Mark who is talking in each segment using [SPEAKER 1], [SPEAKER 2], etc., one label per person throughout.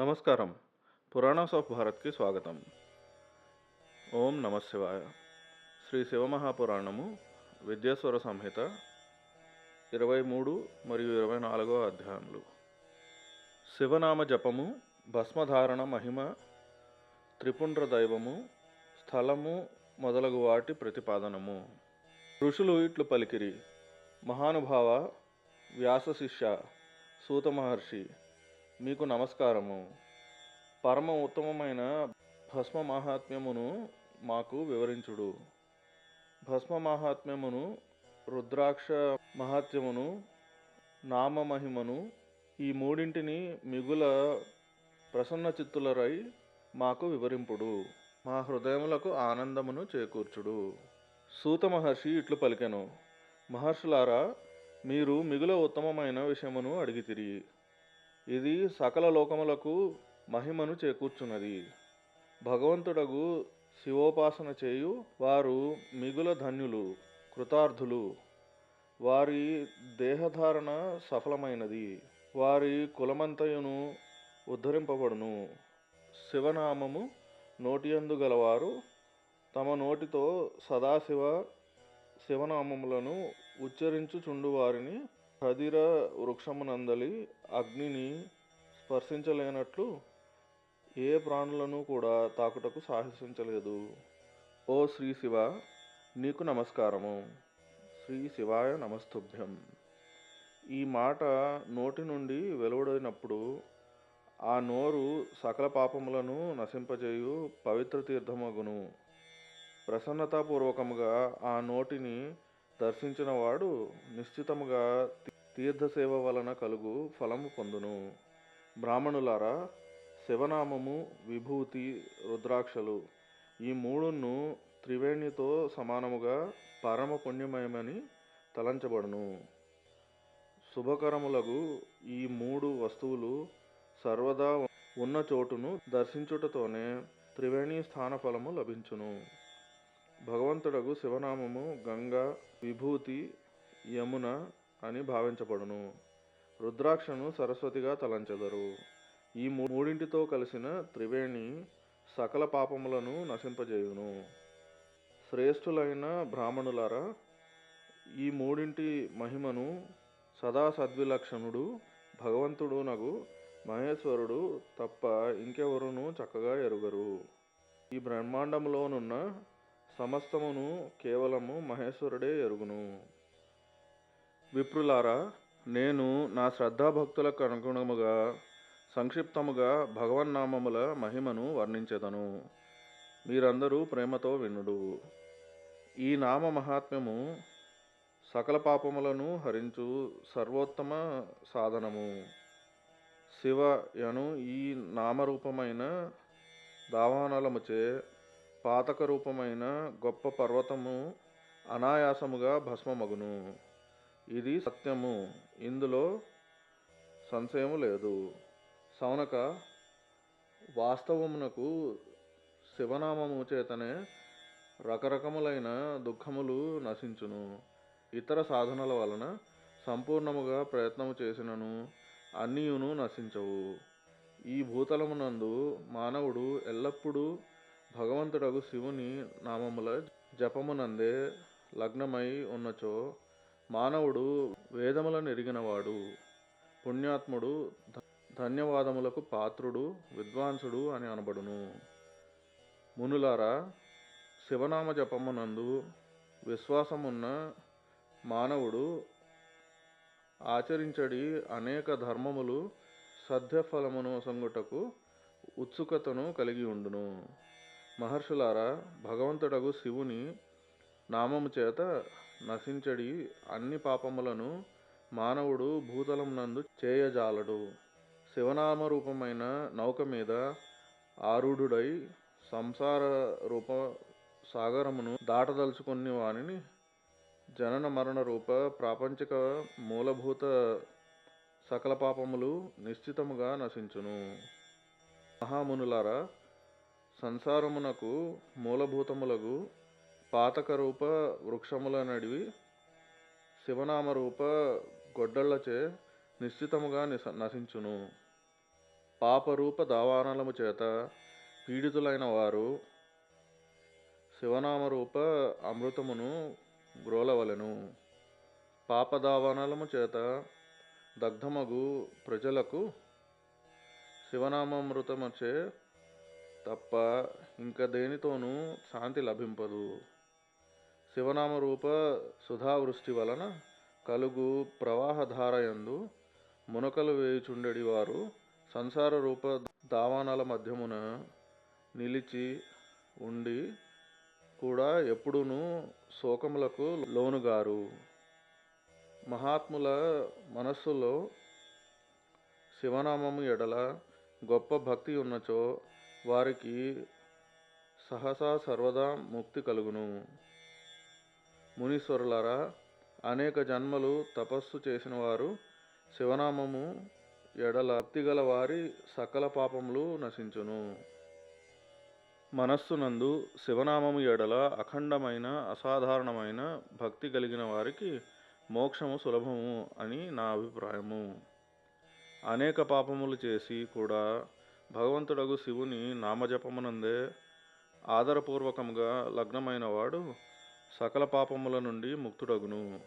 [SPEAKER 1] నమస్కారం. పురాణాస్ ఆఫ్ భారత్కి స్వాగతం. ఓం నమ శివాయ. శ్రీ శివమహాపురాణము విద్యేశ్వర సంహిత ఇరవై మూడు మరియు ఇరవై నాలుగో అధ్యాయములు. శివనామ జపము భస్మధారణ మహిమ త్రిపుండ్ర దైవము స్థలము మొదలగు వాటి ప్రతిపాదనము. ఋషులు ఇట్లు పలికిరి మహానుభావ వ్యాస శిష్య సూత మహర్షి మీకు నమస్కారము. పరమ ఉత్తమమైన భస్మ మహాత్మ్యమును మాకు వివరించుడు. భస్మ మహాత్మ్యమును రుద్రాక్ష మహాత్మ్యమును నామమహిమను ఈ మూడింటిని మిగుల ప్రసన్న చిత్తులరై మాకు వివరింపుడు. మా హృదయములకు ఆనందమును చేకూర్చుడు. సూత మహర్షి ఇట్లు పలికెను. మహర్షులారా మీరు మిగుల ఉత్తమమైన విషయమును అడిగితిరి. ఇది సకల లోకములకు మహిమను చేకూర్చున్నది. భగవంతుడగు శివోపాసన చేయు వారు మిగుల ధన్యులు కృతార్థులు. వారి దేహధారణ సఫలమైనది. వారి కులమంతయును ఉద్ధరింపబడును. శివనామము నోటియందు గలవారు తమ నోటితో సదాశివ శివనామములను ఉచ్చరించుచుండు వారిని ఖదిర వృక్షమునందలి అగ్నిని స్పర్శించలేనట్లు ఏ ప్రాణులను కూడా తాకుటకు సాహసించలేదు. ఓ శ్రీ శివ నీకు నమస్కారము. శ్రీ శివాయ నమస్తుభ్యం. ఈ మాట నోటి నుండి వెలువడినప్పుడు ఆ నోరు సకల పాపములను నశింపజేయు పవిత్ర తీర్థమగును. ప్రసన్నతాపూర్వకముగా ఆ నోటిని దర్శించినవాడు నిశ్చితముగా తీర్థసేవ వలన కలుగు ఫలము పొందును. బ్రాహ్మణులారా శివనామము విభూతి రుద్రాక్షలు ఈ మూడును త్రివేణితో సమానముగా పరమ పుణ్యమయమని తలంచబడును. శుభకరములకు ఈ మూడు వస్తువులు సర్వదా ఉన్న చోటును దర్శించుటతోనే త్రివేణి స్థాన ఫలము లభించును. భగవంతుడగు శివనామము గంగా విభూతి యమున అని భావించబడును. రుద్రాక్షను సరస్వతిగా తలంచెదరు. ఈ మూడింటితో కలిసిన త్రివేణి సకల పాపములను నశింపజేయును. శ్రేష్ఠులైన బ్రాహ్మణులారా ఈ మూడింటి మహిమను సదా సద్విలక్షణుడు భగవంతుడు నగు మహేశ్వరుడు తప్ప ఇంకెవరును చక్కగా ఎరుగరు. ఈ బ్రహ్మాండంలోనున్న సమస్తమును కేవలము మహేశ్వరుడే ఎరుగును. విప్రులారా నేను నా శ్రద్ధాభక్తులకు అనుగుణముగా సంక్షిప్తముగా భగవన్నామముల మహిమను వర్ణించెదను. మీరందరూ ప్రేమతో వినుడు. ఈ నామ మహాత్మ్యము సకల పాపములను హరించు సర్వోత్తమ సాధనము. శివ యను ఈ నామరూపమైన దావానలముచే పాతక రూపమైన గొప్ప పర్వతము అనాయాసముగా భస్మమగును. ఇది సత్యము. ఇందులో సంశయము లేదు. సౌనక వాస్తవమునకు శివనామము చేతనే రకరకములైన దుఃఖములు నశించును. ఇతర సాధనల వలన సంపూర్ణముగా ప్రయత్నము చేసినను అన్నీయును నశించవు. ఈ భూతలమునందు మానవుడు ఎల్లప్పుడూ భగవంతుడగు శివుని నామముల జపమునందే లగ్నమై ఉన్నచో మానవుడు వేదములను ఎరిగినవాడు పుణ్యాత్ముడు ధన్యవాదములకు పాత్రుడు విద్వాంసుడు అని అనబడును. మునులారా శివనామ జపమునందు విశ్వాసమున్న మానవుడు ఆచరించడి అనేక ధర్మములు సద్యఫలమును సంగుటకు ఉత్సుకతను కలిగి ఉండును. మహర్షులారా భగవంతుడగు శివుని నామము చేత నశించడి అన్ని పాపములను మానవుడు భూతలం నందు చేయజాలడు. శివనామ రూపమైన నౌక మీద ఆరుఢుడై సంసార రూప సాగరమును దాటదలుచుకుని వానిని జనన మరణ రూప ప్రాపంచిక మూలభూత సకల పాపములు నిశ్చితముగా నశించును. మహామునులారా సంసారమునకు మూలభూతములకు పాతక రూప వృక్షముల నడివి శివనామరూప గొడ్డళ్ళచే నిశ్చితముగా నిస నశించును. పాపరూప దావానలము చేత పీడితులైన వారు శివనామరూప అమృతమును గ్రోలవలెను. పాపదావానలము చేత దగ్ధమగు ప్రజలకు శివనామామృతమచే తప్ప ఇంక దేనితోనూ శాంతి లభింపదు. శివనామరూప సుధావృష్టి వలన కలుగు ప్రవాహధారయందు మునకలు వేయుచుండెడి వారు సంసార రూప దావానాల మధ్యమున నిలిచి ఉండి కూడా ఎప్పుడునూ శోకములకు లోనుగారు. మహాత్ముల మనస్సులో శివనామము ఎడల గొప్ప భక్తి ఉన్నచో వారికి సహసా సర్వదా ముక్తి కలుగును. మునీశ్వరులారా అనేక జన్మలు తపస్సు చేసిన వారు శివనామము ఎడల భక్తి గల వారి సకల పాపములు నశించును. మనస్సునందు శివనామము ఎడల అఖండమైన అసాధారణమైన భక్తి కలిగిన వారికి మోక్షము సులభము అని నా అభిప్రాయము. అనేక పాపములు చేసి కూడా భగవంతుడగు శివుని నామజపమునందే ఆదరపూర్వకముగా లగ్నమైన వాడు సకల పాపముల నుండి ముక్తుడగును.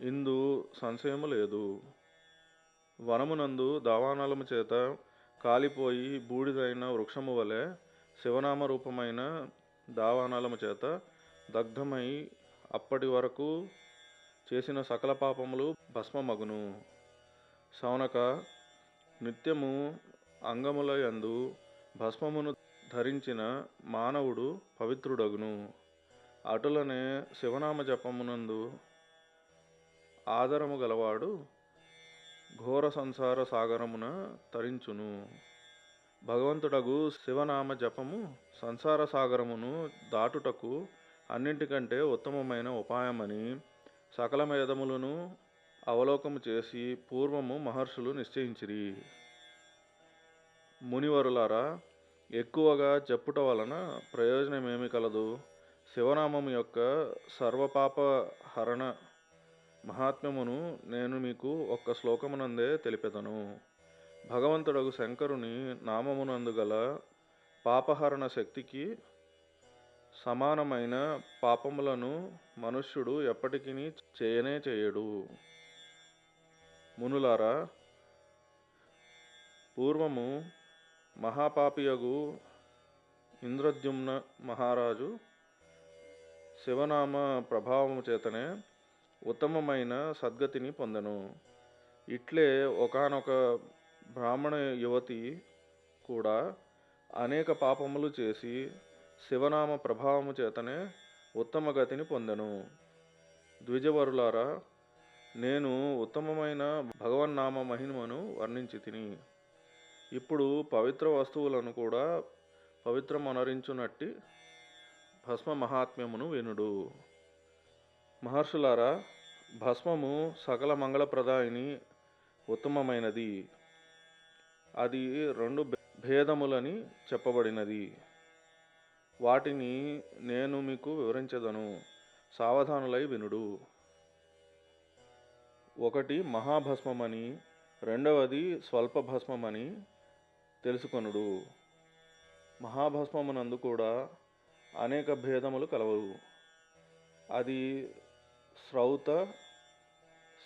[SPEAKER 1] ఇందు సంశయము లేదు. వనమునందు దావానలము చేత కాలిపోయి బూడిదైన వృక్షము వలె శివనామ రూపమైన దావానలము చేత దగ్ధమై అప్పటి వరకు చేసిన సకల పాపములు భస్మమగును. సౌనక నిత్యము అంగముల యందు భస్మమును ధరించిన మానవుడు పవిత్రుడగును. అటులనే శివనామ జపమునందు ఆదరము గలవాడు ఘోర సంసార సాగరమున తరించును. భగవంతుడగు శివనామ జపము సంసార సాగరమును దాటుటకు అన్నింటికంటే ఉత్తమమైన ఉపాయమని సకల మేధములను అవలోకము చేసి పూర్వము మహర్షులు నిశ్చయించిరి. మునివరులారా ఎక్కువగా చెప్పుట వలన ప్రయోజనమేమి కలదు? శివనామము యొక్క సర్వపాప హరణ మహాత్మ్యమును నేను మీకు ఒక్క శ్లోకమునందే తెలిపెదను. భగవంతుడగు శంకరుని నామమునందు గల పాపహరణ శక్తికి సమానమైన పాపములను మనుష్యుడు ఎప్పటికీ చేయనే చేయడు. మునులారా పూర్వము మహాపాపియగు ఇంద్రద్యుమ్న మహారాజు శివనామ ప్రభావము చేతనే ఉత్తమమైన సద్గతిని పొందెను. ఇట్లే ఒకానొక బ్రాహ్మణ యువతి కూడా అనేక పాపములు చేసి శివనామ ప్రభావము చేతనే ఉత్తమ గతిని పొందెను. ద్విజవరులారా నేను ఉత్తమమైన భగవన్నామ మహిమను వర్ణించి తిని ఇప్పుడు పవిత్ర వస్తువులను కూడా పవిత్రమనరించునట్టి భస్మ మహాత్మ్యమును వినుడు. మహర్షులారా భస్మము సకల మంగళప్రదాయిని ఉత్తమమైనది. అది రెండు భేదములని చెప్పబడినది. వాటిని నేను మీకు వివరించదను. సావధానులై వినుడు. ఒకటి మహాభస్మమని రెండవది స్వల్పభస్మమని తెలుసుకొనుడు. మహాభస్మమునందు కూడా అనేక భేదములు కలవు అది శ్రౌత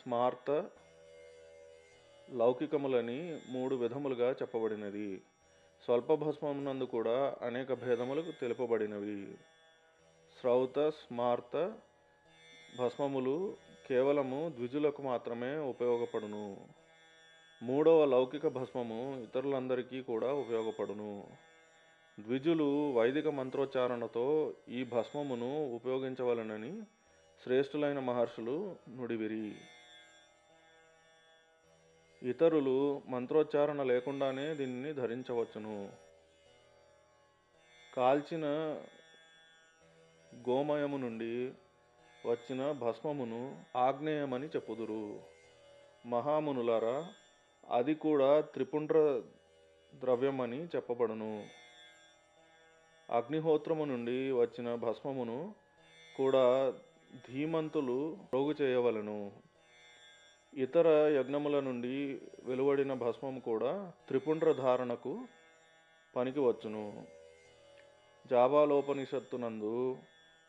[SPEAKER 1] స్మార్త లౌకికములని మూడు విధములుగా చెప్పబడినది. స్వల్పభస్మమునందు కూడా అనేక భేదములు తెలుపబడినవి. శ్రౌత స్మార్త భస్మములు కేవలము ద్విజులకు మాత్రమే ఉపయోగపడును. మూడవ లౌకిక భస్మము ఇతరులందరికీ కూడా ఉపయోగపడును. ద్విజులు వైదిక మంత్రోచ్చారణతో ఈ భస్మమును ఉపయోగించవలనని శ్రేష్ఠులైన మహర్షులు నుడివిరి. ఇతరులు మంత్రోచ్చారణ లేకుండానే దీనిని ధరించవచ్చును. కాల్చిన గోమయము నుండి వచ్చిన భస్మమును ఆగ్నేయమని చెప్పుదురు. మహామునులారా అది కూడా త్రిపుండ్ర ద్రవ్యమని చెప్పబడును. అగ్నిహోత్రము నుండి వచ్చిన భస్మమును కూడా ధీమంతులు రోగు చేయవలను. ఇతర యజ్ఞముల నుండి వెలువడిన భస్మము కూడా త్రిపుండ్ర ధారణకు పనికి వచ్చును. జాబాలోపనిషత్తునందు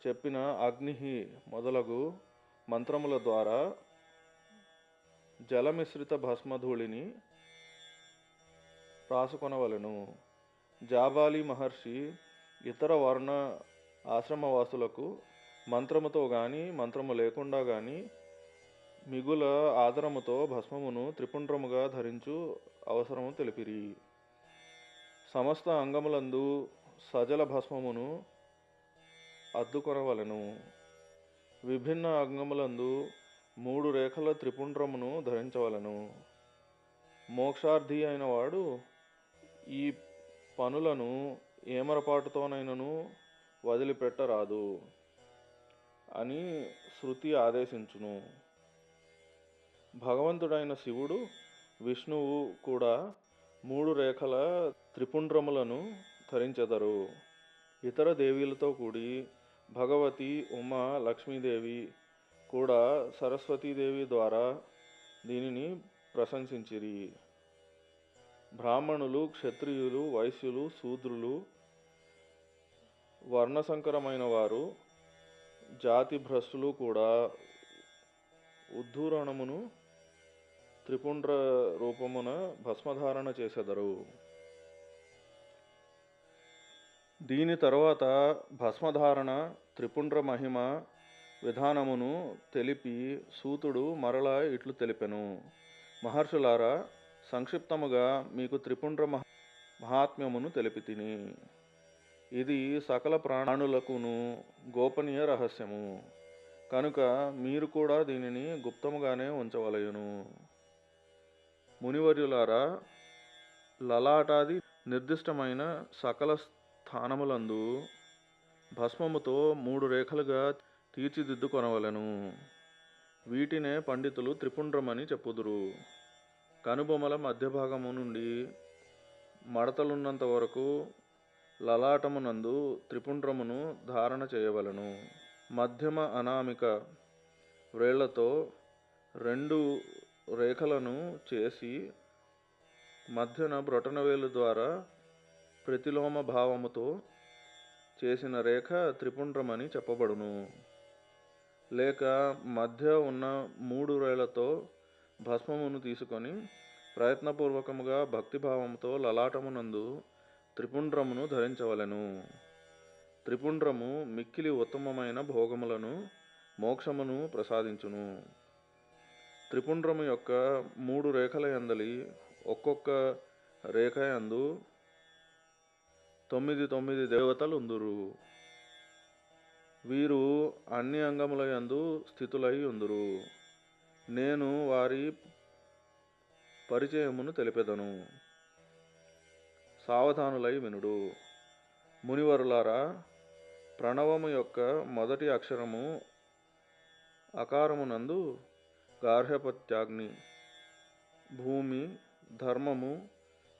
[SPEAKER 1] చెప్పిన అగ్ని మొదలగు మంత్రముల ద్వారా జలమిశ్రిత భస్మధూళిని రాసుకొనవలెను. జాబాలి మహర్షి ఇతర వర్ణ ఆశ్రమవాసులకు మంత్రముతో గాని మంత్రము లేకుండా గాని మిగుల ఆదరముతో భస్మమును త్రిపుండ్రముగా ధరించు అవసరము తెలిపిరి. సమస్త అంగములందు సజల భస్మమును అద్దుకొనవలెను. విభిన్న అంగములందు మూడు రేఖల త్రిపుండ్రమును ధరించవలెను. మోక్షార్థి అయిన వాడు ఈ పనులను ఏమరపాటుతోనైనను వదిలిపెట్టరాదు అని శృతి ఆదేశించును. భగవంతుడైన శివుడు విష్ణువు కూడా మూడు రేఖల త్రిపుండ్రములను ధరించెదరు. ఇతర దేవీలతో కూడి భగవతి ఉమ లక్ష్మీదేవి కూడా సరస్వతీదేవి ద్వారా దీనిని ప్రశంసించిరి. బ్రాహ్మణులు క్షత్రియులు వైశ్యులు శూద్రులు వర్ణసంకరమైన వారు జాతి భ్రష్టులు కూడా ఉద్ధూరణమును త్రిపుండ్ర రూపమున భస్మధారణ చేసెదరు. దీని తర్వాత భస్మధారణ త్రిపుండ్ర మహిమ విధానమును తెలిపి సూతుడు మరలా ఇట్లు తెలిపెను. మహర్షులారా సంక్షిప్తముగా మీకు త్రిపుండ్ర మహ మహాత్మ్యమును తెలిపి తిని ఇది సకల ప్రాణులకును గోపనీయ రహస్యము. కనుక మీరు కూడా దీనిని గుప్తముగానే ఉంచవలయును. మునివర్యులారా లలాటాది నిర్దిష్టమైన సకల స్థానములందు భస్మముతో మూడు రేఖలుగా తీర్చిదిద్దుకొనవలను. వీటినే పండితులు త్రిపుండ్రమని చెప్పుదురు. కనుబొమల మధ్య భాగము నుండి మడతలున్నంత వరకు లలాటమునందు త్రిపుండ్రమును ధారణ చేయవలెను. మధ్యమ అనామిక వ్రేళ్ళతో రెండు రేఖలను చేసి మధ్యన బ్రొటనవేలు ద్వారా ప్రతిలోమ భావముతో చేసిన రేఖ త్రిపుండ్రమని చెప్పబడును. లేక మధ్య ఉన్న మూడు రేళ్ళతో భస్మమును తీసుకొని ప్రయత్నపూర్వకముగా భక్తిభావంతో లలాటమునందు త్రిపుండ్రమును ధరించవలెను. త్రిపుండ్రము మిక్కిలి ఉత్తమమైన భోగములను మోక్షమును ప్రసాదించును. త్రిపుండ్రము యొక్క మూడు రేఖల యందలి ఒక్కొక్క రేఖ యందు తొమ్మిది తొమ్మిది దేవతలు ఉందురు వీరు అన్ని అంగముల యందు స్థితులై ఉందురు. నేను వారి పరిచయమును తెలిపెదను. సావధానులై వినుడు. మునివరులారా ప్రణవము యొక్క మొదటి అక్షరము అకారమునందు గార్హపత్యాగ్ని. భూమి ధర్మము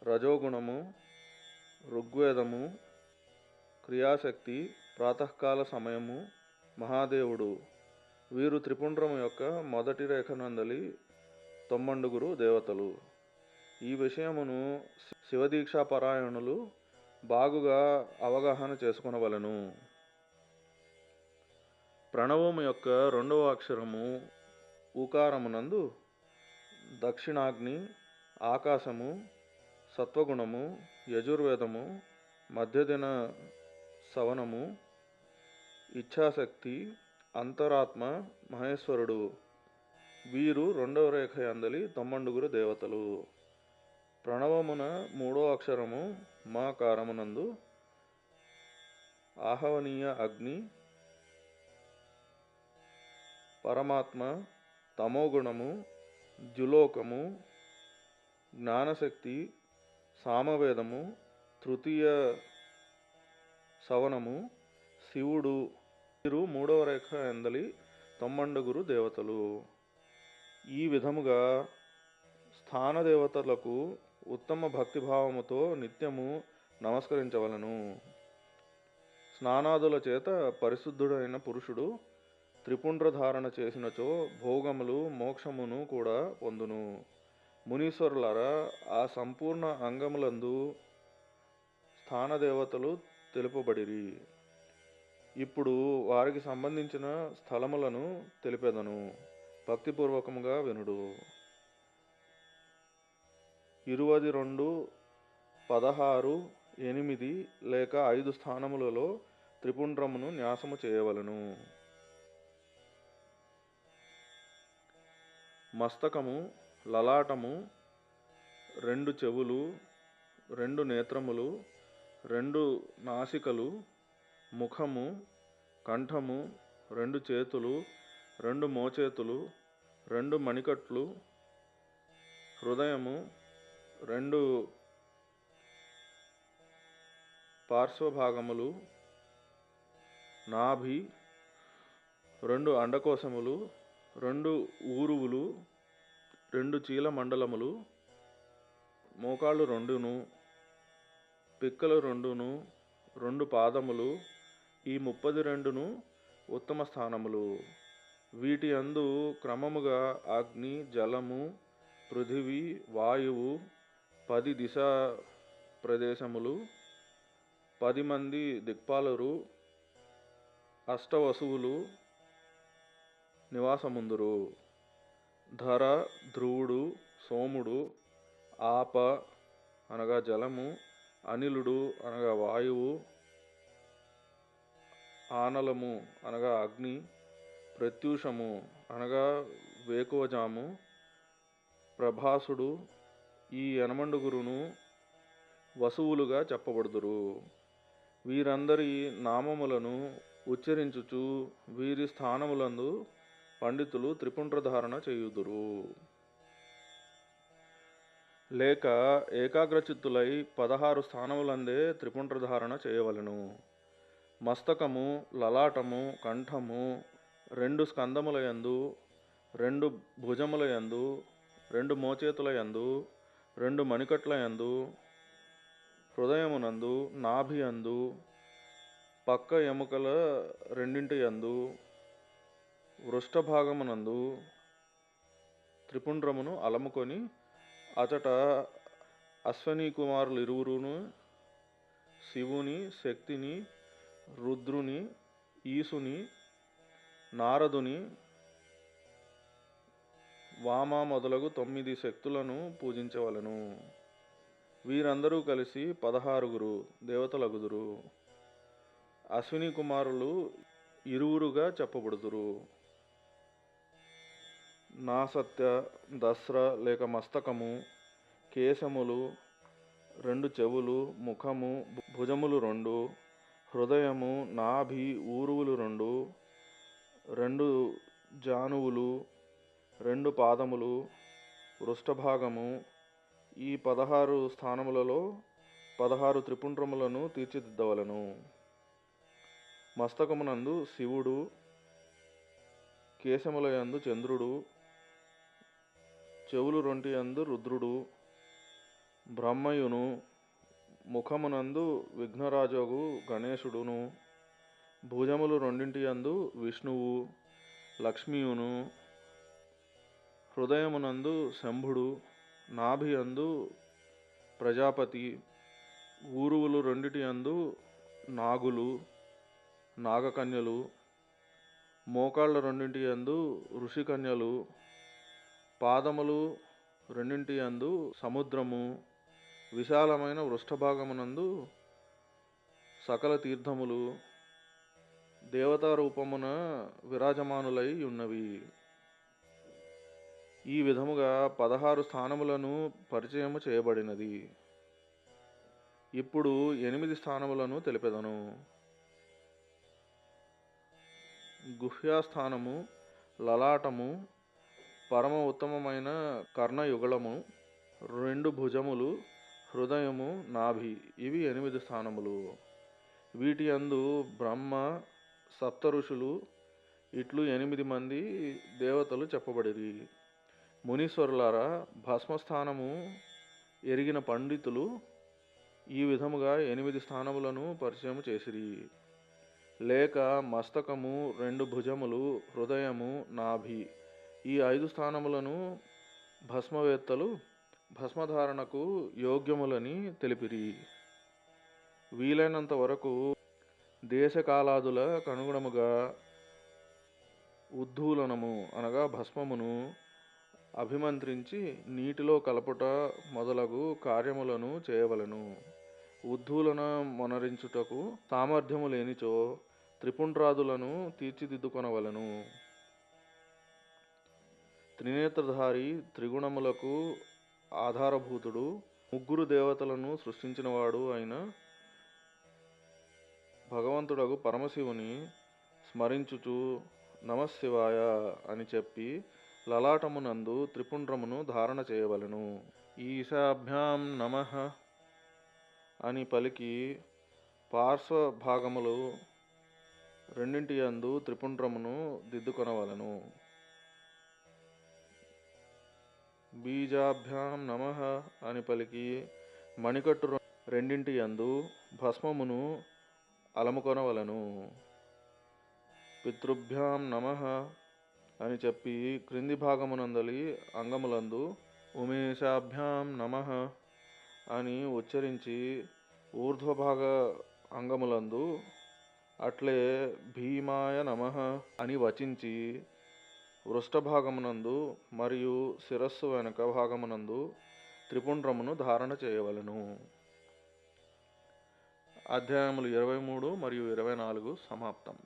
[SPEAKER 1] రజోగుణము ఋగ్వేదము క్రియాశక్తి ప్రాతకాల సమయము మహాదేవుడు. వీరు త్రిపుండ్రము యొక్క మొదటి రేఖనందలి తొమ్మండుగురు దేవతలు. ఈ విషయమును శివదీక్షాపరాయణులు బాగుగా అవగాహన చేసుకునవలను. ప్రణవము యొక్క రెండవ అక్షరము ఊకారమునందు దక్షిణాగ్ని ఆకాశము సత్వగుణము యజుర్వేదము మధ్యదిన సవనము ఇచ్ఛాశక్తి అంతరాత్మ మహేశ్వరుడు వీరు రెండవ రేఖ అందలి తొమ్మండుగురు దేవతలు. ప్రణవమున మూడో అక్షరము మా కారమునందు ఆహవనీయ అగ్ని పరమాత్మ తమోగుణము ద్యులోకము జ్ఞానశక్తి సామవేదము తృతీయ సవనము శివుడు వీరు మూడవ రేఖ ఎందలి తొమ్మండుగురు దేవతలు. ఈ విధముగా స్థాన దేవతలకు ఉత్తమ భక్తిభావముతో నిత్యము నమస్కరించవలను. స్నానాదుల చేత పరిశుద్ధుడైన పురుషుడు త్రిపుండ్ర ధారణ చేసినచో భోగములు మోక్షమును కూడా పొందును. మునీశ్వరులారా ఆ సంపూర్ణ అంగములందు స్థానదేవతలు తెలుపబడిరి. ఇప్పుడు వారికి సంబంధించిన స్థలములను తెలిపెదను. భక్తిపూర్వకముగా వినుడు. ఇరువది రెండు పదహారు ఎనిమిది లేక ఐదు స్థానములలో త్రిపుండ్రమును న్యాసము చేయవలను. మస్తకము లలాటము రెండు చెవులు రెండు నేత్రములు రెండు నాసికలు ముఖము కంఠము రెండు చేతులు రెండు మోచేతులు రెండు మణికట్లు హృదయము రెండు పార్శ్వభాగములు నాభి రెండు అండకోశములు రెండు ఊరువులు రెండు చీల మండలములు మోకాళ్ళు రెండును పిక్కలు రెండును రెండు పాదములు ఈ ముప్పది రెండును ఉత్తమ స్థానములు. వీటి అందు క్రమముగా అగ్ని జలము పృథివీ వాయువు పది దిశ ప్రదేశములు పది మంది దిక్పాలరు అష్టవసువులు నివాసముందురు. ధర ధ్రువుడు సోముడు ఆప అనగా జలము అనిలుడు అనగా వాయువు ఆనలము అనగా అగ్ని ప్రత్యూషము అనగా వేకువజాము ప్రభాసుడు ఈ యనమండుగురును వసువులుగా చెప్పబడుదురు. వీరందరి నామములను ఉచ్చరించుచు వీరి స్థానములందు పండితులు త్రిపుండ్రధారణ చేయుదురు. లేక ఏకాగ్రచిత్తులై పదహారు స్థానములందే త్రిపుండ్రధారణ చేయవలెను. మస్తకము లలాటము కంఠము రెండు స్కందములయందు రెండు భుజములయందు రెండు మోచేతులయందు రెండు మణికట్ల యందు హృదయమునందు నాభియందు పక్క ఎముకల రెండింటి యందు వృష్టభాగమునందు త్రిపుండ్రమును అలముకొని అచట అశ్వనీ కుమారులు ఇరువురును శివుని శక్తిని రుద్రుని ఈసుని నారదుని వామ మొదలగు తొమ్మిది శక్తులను పూజించవలను. వీరందరూ కలిసి పదహారుగురు దేవతలగుదురు. అశ్విని కుమారులు ఇరువురుగా చెప్పబడుదురు. నా సత్య దస్ర లేక మస్తకము కేశములు రెండు చెవులు ముఖము భుజములు రెండు హృదయము నాభి ఊరువులు రెండు రెండు జానువులు రెండు పాదములు పృష్ఠభాగము ఈ పదహారు స్థానములలో పదహారు త్రిపుండ్రములను తీర్చిదిద్దవలను. మస్తకమునందు శివుడు కేశములయందు చంద్రుడు చెవులు రొంటి యందు రుద్రుడు బ్రహ్మయును ముఖమునందు విఘ్నరాజోగు గణేశుడును భుజములు రెండింటి యందు విష్ణువు లక్ష్మీయును హృదయమునందు శంభుడు నాభి యందు ప్రజాపతి ఊరువులు రెండిటి యందు నాగులు నాగకన్యలు మోకాళ్ళ రెండింటి యందు ఋషికన్యలు పాదములు రెండింటి యందు సముద్రము విశాలమైన వృష్ఠభాగమునందు సకల తీర్థములు దేవతారూపమున విరాజమానులై ఉన్నవి. ఈ విధముగా పదహారు స్థానములను పరిచయము చేయబడినది. ఇప్పుడు ఎనిమిది స్థానములను తెలిపెదను. గుహ్యాస్థానము లలాటము పరమ ఉత్తమమైన కర్ణయుగళము రెండు భుజములు హృదయము నాభి ఇవి ఎనిమిది స్థానములు. వీటి అందు బ్రహ్మ సప్త ఋషులు ఇట్లు ఎనిమిది మంది దేవతలు చెప్పబడిరి. మునీశ్వరులారా భస్మస్థానము ఎరిగిన పండితులు ఈ విధముగా ఎనిమిది స్థానములను పరిచయం చేసిరి. లేక మస్తకము రెండు భుజములు హృదయము నాభి. ఈ ఐదు స్థానములను భస్మవేత్తలు భస్మధారణకు యోగ్యములని తెలిపిరి. వీలైనంత వరకు దేశకాలాదుల అనుగుణముగా ఉద్ధూలనము అనగా భస్మమును అభిమంత్రించి నీటిలో కలపుట మొదలగు కార్యములను చేయవలెను. ఉద్ధూలన మొనరించుటకు సామర్థ్యము లేనిచో త్రిపుండ్రాదులను తీర్చిదిద్దుకొనవలెను. త్రినేత్రధారి త్రిగుణములకు ఆధారభూతుడు ముగ్గురు దేవతలను సృష్టించినవాడు అయిన భగవంతుడగు పరమశివుని స్మరించుచు నమశివాయ అని చెప్పి లలాటమునందు త్రిపుండ్రమును ధారణ చేయవలెను. ఈశాభ్యాం నమ అని పలికి పార్శ్వ భాగములు రెండింటి యందు త్రిపుండ్రమును దిద్దుకొనవలెను. బీజాభ్యాం నమ అని పలికి మణికట్టు రెండింటి యందు భస్మమును అలముకొనవలెను. పితృభ్యాం నమ అని చెప్పి క్రింది భాగమునందలి అంగములందు ఉమేషాభ్యాం నమ అని ఉచ్చరించి ఊర్ధ్వభాగ అంగములందు అట్లే భీమాయ నమ అని వచించి వృష్టభాగమునందు మరియు శిరస్సు వెనక భాగమునందు త్రిపుండ్రమును ధారణ చేయవలెను. అధ్యాయములు ఇరవై మూడు మరియు ఇరవై నాలుగు సమాప్తం.